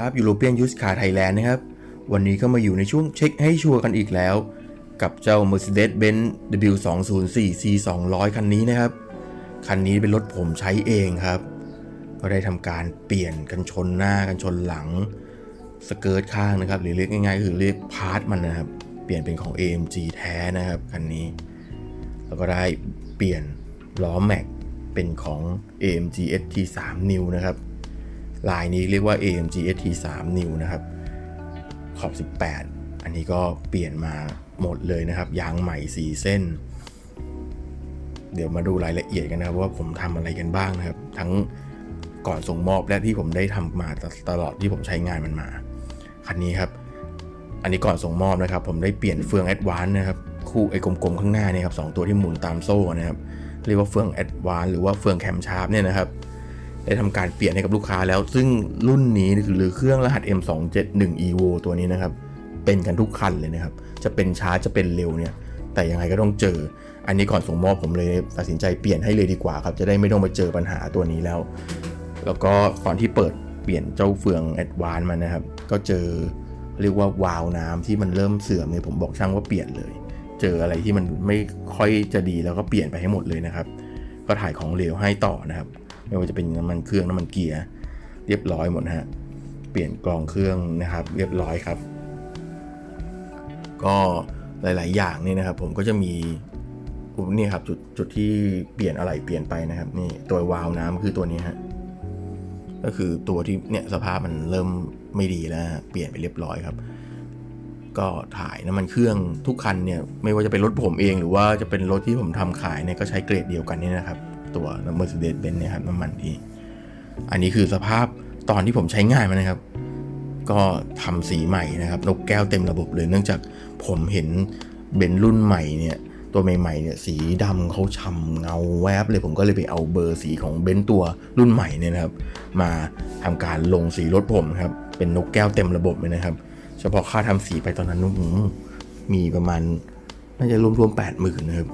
ครับยูโรเปียนยูสคาไทยแลนด์นะครับ วันนี้ก็มาอยู่ในช่วงเช็คให้ชัวร์กันอีกแล้ว กับเจ้า Mercedes-Benz W204 C200 คันนี้นะครับ คันนี้เป็นรถผมใช้เองครับ ก็ได้ทำการเปลี่ยนกันชนหน้ากันชนหลัง สเกิร์ตข้างนะครับ หรือเรียกง่ายๆคือเรียกพาร์ทมันนะครับ เปลี่ยนเป็นของ AMG แท้นะครับคันนี้ แล้วก็ได้เปลี่ยนล้อแม็กเป็นของ AMG ST 3 New นะครับ ลายนี้เรียกว่า AMG ST 3 New นะครับ ขอบ 18 อันนี้ก็เปลี่ยนมาหมดเลยนะครับ ยางใหม่ 4 เส้น เดี๋ยวมาดูรายละเอียดกันนะครับ ว่าผมทำอะไรกันบ้างนะครับ ทั้งก่อนส่งมอบและที่ผมได้ทำมาตลอดที่ผมใช้งานมันมา คันนี้ครับ อันนี้ก่อนส่งมอบนะครับ ผมได้เปลี่ยนเฟือง a d v a n c e นะครับ คู่ไอ้กลมๆข้างหน้านี่ครับสองตัวที่หมุนตามโซ่นะครับ เรียกว่าเฟือง a d v a n c e หรือว่าเฟืองแคมชาร์ปเนี่ยนะครับ ได้ทำการเปลี่ยนให้กับลูกค้าแล้ว ซึ่งรุ่นนี้คือหรือเครื่องรหัส M271 Evo ตัวนี้นะครับ เป็นกันทุกคันเลยนะครับ จะเป็นช้าจะเป็นเร็วเนี่ย แต่ยังไงก็ต้องเจอ อันนี้ก่อนส่งมอบผมเลยตัดสินใจเปลี่ยนให้เลยดีกว่าครับ จะได้ไม่ต้องไปเจอปัญหาตัวนี้แล้ว แล้วก็ตอนที่เปิดเปลี่ยนเจ้าเฟืองแอดวานมันะครับ ก็เจอเรียกว่าวาล์วน้ำที่มันเริ่มเสื่อมเนี่ยผมบอกช่างว่าเปลี่ยนเลย เจออะไรที่มันไม่ค่อยจะดีแล้วก็เปลี่ยนไปให้หมดเลยนะครับ ก็ถ่ายของเหลวให้ต่อนะครับ ไม่ว่าจะเป็นน้ำมันเครื่องน้ำมันเกียร์เรียบร้อยหมดฮะเปลี่ยนกรองเครื่องนะครับ เรียบร้อยครับ ก็หลาย ๆ อย่างนี่นะครับ ผมก็จะมีนี่ครับจุดจุดที่เปลี่ยนอะไรเปลี่ยนไปนะครับ นี่ตัววาล์วน้ำคือตัวนี้ฮะก็คือตัวที่เนี่ยสภาพมันเริ่มไม่ดีแล้ว เปลี่ยนไปเรียบร้อยครับ ก็ถ่ายน้ำมันเครื่องทุกคันเนี่ย ไม่ว่าจะเป็นรถผมเองหรือว่าจะเป็นรถที่ผมทำขายเนี่ยก็ใช้เกรดเดียวกันนี่นะครับ ตัว Mercedes-Benz เนี่ยครับน้ำมันที่ อันนี้คือสภาพตอนที่ผมใช้งานมันนะครับ ก็ทำสีใหม่นะครับ นกแก้วเต็มระบบเลย เนื่องจากผมเห็นเบนรุ่นใหม่เนี่ยตัวใหม่ๆเนี่ยสีดำเขาฉ่ำเงาแวบเลยผมก็เลยไปเอาเบอร์สีของเบนซ์ตัวรุ่นใหม่เนี่ยนะครับ มาทำการลงสีรถผมครับเป็นนกแก้วเต็มระบบเลยนะครับ เฉพาะค่าทำสีไปตอนนั้นอื้อหือมีประมาณน่าจะรวมๆแปดหมื่นนะครับ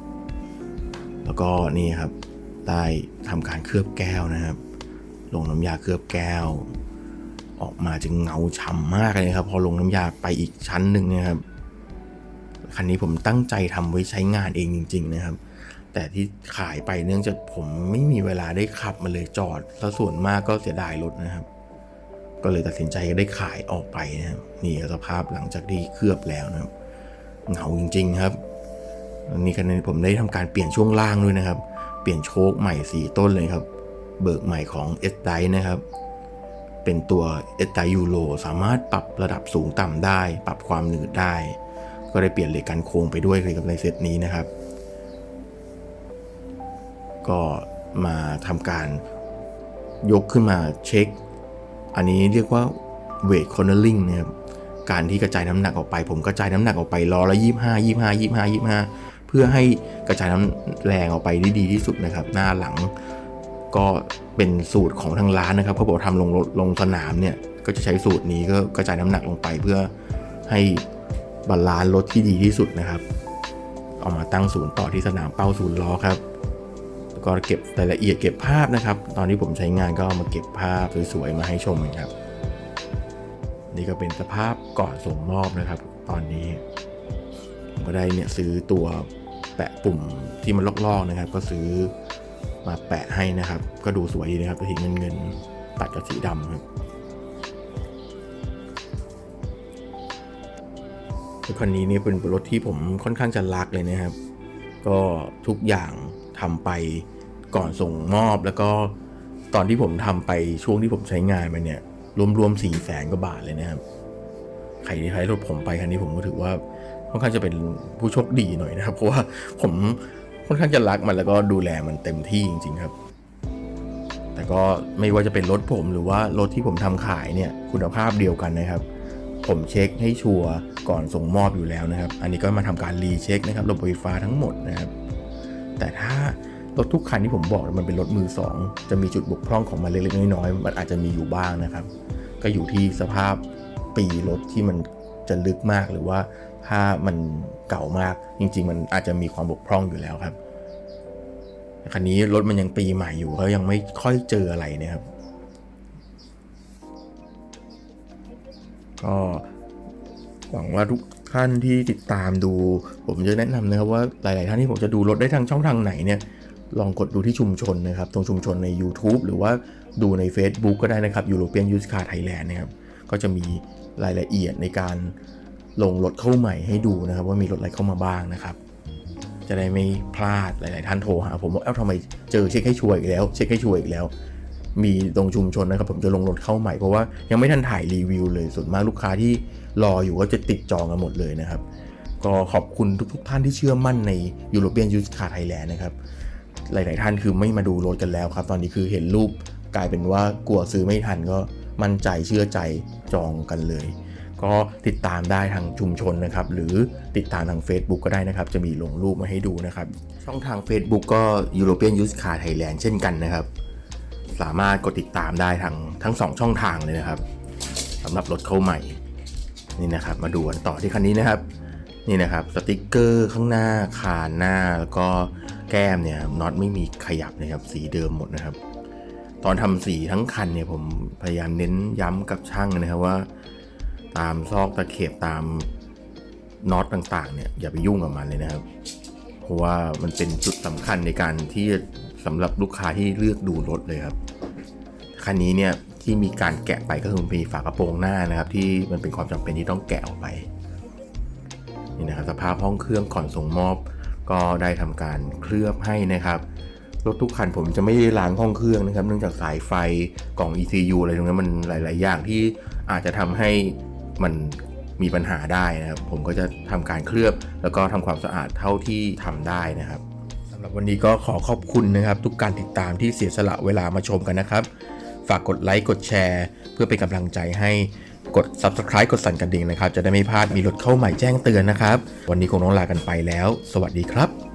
แล้วก็นี่ครับ ได้ทำการเคลือบแก้วนะครับ ลงน้ำยาเคลือบแก้ว ออกมาจะเงาฉ่ำมากเลยครับ พอลงน้ำยาไปอีกชั้นหนึ่งนะครับคันนี้ผมตั้งใจทำไว้ใช้งานเองจริง ๆ นะครับ แต่ที่ขายไปเนื่องจากผมไม่มีเวลาได้ขับมาเลยจอดแล้วส่วนมากก็เสียดายรถนะครับ ก็เลยตัดสินใจได้ขายออกไปนะครับนี่สภาพหลังจากที่เคลือบแล้วนะครับเงาจริง ๆ ครับนนี้คันนี้ผมได้ทำการเปลี่ยนช่วงล่างด้วยนะครับ ปลี่ยนโชคใหม่ 4 ต้นเลยครับ เบิกใหม่ของ s d i นะครับ เป็นตัว s d i Euro สามารถปรับระดับสูงต่ำได้ ปรับความหนืดได้ ก็ได้เปลี่ยนเหล็กกันโค้งไปด้วยเลยกับในเซตนี้นะครับ ก็มาทำการยกขึ้นมาเช็ค อันนี้เรียกว่าเวทคอนเนอร์ลิงนะครับการที่กระจายน้ำหนักออกไป ผมกระจายน้ำหนักออกไปล้อละยี่ห้ายี่ห้ายี่ห้ายี่ห้า เพื่อให้กระจายน้ำแรงออกไปได้ดีที่สุดนะครับ หน้าหลังก็เป็นสูตรของทางร้านนะครับเขาบอกทำลงลงสนามเนี่ยก็จะใช้สูตรนี้ก็กระจายน้ำหนักลงไปเพื่อให้บาลานซ์รถที่ดีที่สุดนะครับ เอามาตั้งศูนย์ต่อที่สนามเป้าศูนย์ล้อครับแล้วก็เก็บรายละเอียดเก็บภาพนะครับ ตอนที่ผมใช้งานก็เอามาเก็บภาพสวยๆมาให้ชมนะครับ นี่ก็เป็นสภาพก่อนส่งมอบนะครับ ตอนนี้ผมก็ได้เนี่ยซื้อตัว แปะปุ่มที่มันลอกๆนะครับ ก็ซื้อมาแปะให้นะครับ ก็ดูสวยดีนะครับสีเงินเงินๆตัดกับสีดำครับถคันนี้เนี่ยเป็นรถที่ผมค่อนข้างจะรักเลยนะครับ ก็ทุกอย่างทำไปก่อนส่งมอบแล้วก็ตอนที่ผมทำไปช่วงที่ผมใช้งานมันเนี่ย รวมๆสี่แสนกว่าบาทเลยนะครับ ใครที่ใช้รถผมไปคันนี้ผมก็ถือว่า อนข้างจะเป็นผู้โชคดีหน่อยนะครับ เพราะว่าผมค่อนข้างจะรักมันแล้วก็ดูแลมันเต็มที่จริง ๆ ครับ แต่ก็ไม่ว่าจะเป็นรถผมหรือว่ารถที่ผมทำขายเนี่ยคุณภาพเดียวกันนะครับ ผมเช็คให้ชัวร์ก่อนส่งมอบอยู่แล้วนะครับ อันนี้ก็มาทำการรีเช็คนะครับระบบไฟฟ้าทั้งหมดนะครับ แต่ถ้ารถทุกคันที่ผมบอกมันเป็นรถมือสองจะมีจุดบกพร่องของมันเล็กๆน้อยๆมันอาจจะมีอยู่บ้างนะครับ ก็อยู่ที่สภาพปีรถที่มันจะลึกมากหรือว่า ถ้ามันเก่ามากจริง ๆ มันอาจจะมีความบกพร่องอยู่แล้วครับคันนี้รถมันยังปีใหม่อยู่ก็ยังไม่ค่อยเจออะไรนะครับ ก็หวังว่าทุกท่านที่ติดตามดู ผมจะแนะนำนะครับว่าหลาย ๆ ท่านที่ผมจะดูรถได้ทางช่องทางไหนเนี่ยลองกดดูที่ชุมชนนะครับ ตรงชุมชนใน YouTube หรือว่าดูใน Facebook ก็ได้นะครับ European Used Car Thailand นะครับ ก็จะมีรายละเอียดในการ ลงรถเข้าใหม่ให้ดูนะครับ ว่ามีรถอะไรเข้ามาบ้างนะครับ จะได้ไม่พลาดหลาย ๆ ท่านโทรหาผมว่าเอ้าทำไมเจอเช็คให้ชัวร์อีกแล้ว เช็คให้ชัวร์อีกแล้ว มีตรงชุมชนนะครับ ผมจะลงรถเข้าใหม่เพราะว่ายังไม่ทันถ่ายรีวิวเลยส่วนมากลูกค้าที่รออยู่ก็จะติดจองกันหมดเลยนะครับ ก็ขอบคุณทุก ๆ ท่านที่เชื่อมั่นใน European Used Car Thailand นะครับหลาย ๆ ท่านคือไม่มาดูรถกันแล้วครับ ตอนนี้คือเห็นรูปกลายเป็นว่ากลัวซื้อไม่ทันก็มั่นใจเชื่อใจจองกันเลย ก็ติดตามได้ทางชุมชนนะครับหรือติดตามทาง Facebook ก็ได้นะครับจะมีลงรูปมาให้ดูนะครับช่องทาง Facebook ก็ European Used Car Thailand เช่นกันนะครับ สามารถกดติดตามได้ทั้งทั้งสองช่องทางเลยนะครับสำหรับรถเข้าใหม่นี่นะครับมาดูกันต่อที่คันนี้นะครับนี่นะครับสติกเกอร์ข้างหน้าคานหน้าแล้วก็แก้มเนี่ยน็อตไม่มีขยับนะครับสีเดิมหมดนะครับ ตอนทำสีทั้งคันเนี่ยผมพยายามเน้นย้ำกับช่างนะครับว่า ตามซอกตะเข็บตามน็อตต่างๆเนี่ยอย่าไปยุ่งกับมันเลยนะครับ เพราะว่ามันเป็นจุดสำคัญในการที่สำหรับลูกค้าที่เลือกดูรถเลยครับคันนี้เนี่ยที่มีการแกะไปก็คือมีฝากระโปรงหน้านะครับ ที่มันเป็นความจำเป็นที่ต้องแกะออกไปนี่นะครับสภาพห้องเครื่องก่อนส่งมอบ ก็ได้ทำการเคลือบให้นะครับรถทุกคันผมจะไม่ได้ล้างห้องเครื่องนะครับ เนื่องจากสายไฟกล่อง ECU อะไรตรงนั้นมันหลาย ๆ อย่างที่อาจจะทำให้ มันมีปัญหาได้นะครับ ผมก็จะทำการเคลือบแล้วก็ทำความสะอาดเท่าที่ทำได้นะครับสำหรับวันนี้ก็ขอขอบคุณนะครับ ทุกการติดตามที่เสียสละเวลามาชมกันนะครับ ฝากกดไลค์กดแชร์ เพื่อเป็นกำลังใจให้กด Subscribe กดสั่นกระดิ่งนะครับ จะได้ไม่พลาดมีรถเข้าใหม่แจ้งเตือนนะครับ วันนี้คงต้องลากันไปแล้ว สวัสดีครับ